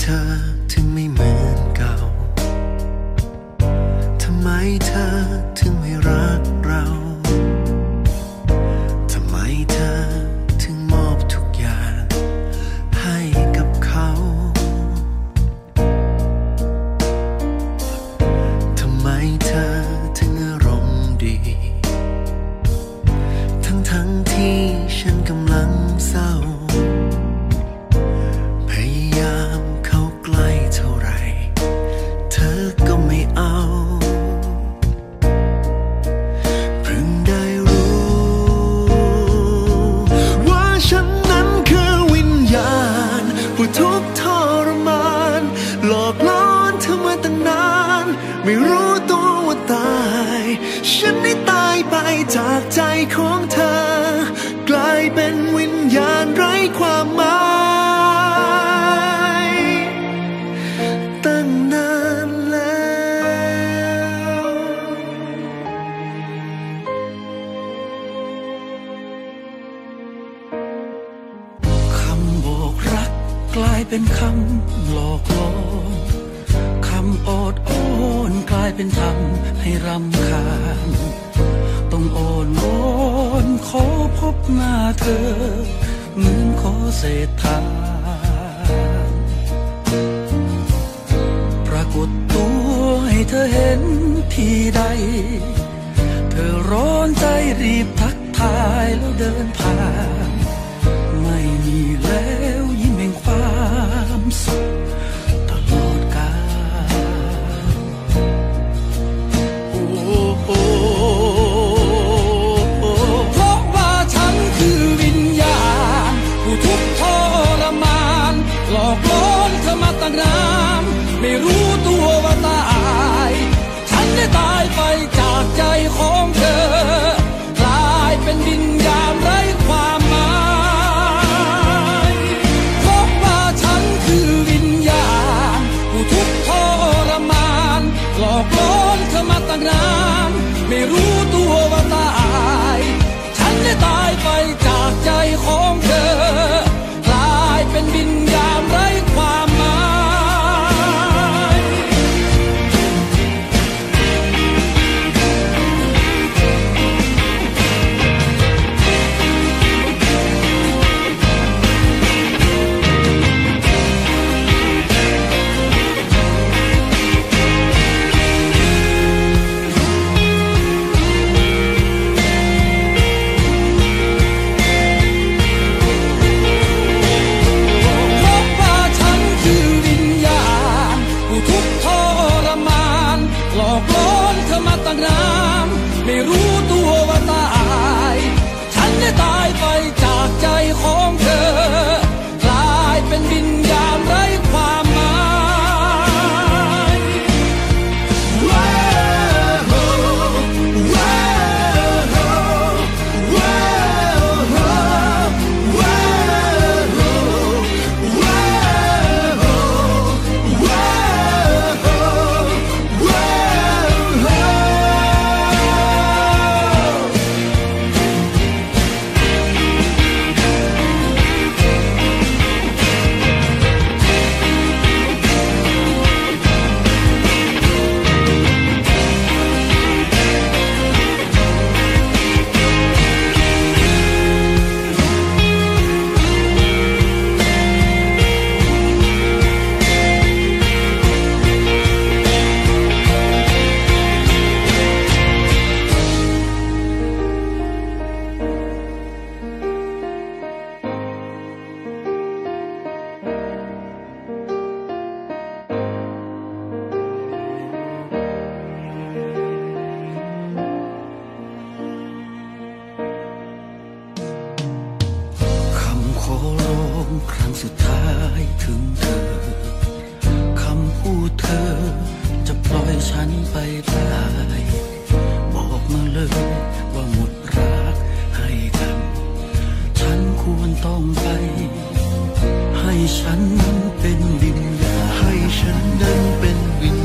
เธอถึงไม่เหมือนเก่า ทำไมเธอถึง จากใจของเธอ กลายเป็นวิญญาณไร้ความหมาย ตั้งนานแล้ว คำบอกรักกลายเป็นคำหลอกลวงคำอดอ้อนกลายเป็นคำให้รำคาญ ต้องอ่อนวอนขอพบหน้าเธอ เหมือนขอเศษทานปรากฏตัวให้เธอเห็นที่ใด เธอร้อนใจรีบทักทายแล้วเดินผ่าน ไม่มีแล้ว หลอกล้อนเธอมาตั้งนานไม่รู้ตัวว่าตาย ฉันได้ตายไปจากใจของเธอ อร้องครั้งสุดท้ายถึงเธอ คำพูดเธอจะปล่อยฉันไปได้บอกมาเลยว่าหมดรักให้กัน ฉันควรต้องไป ให้ฉันเป็นวิญญาณให้ฉันนั้นวิญ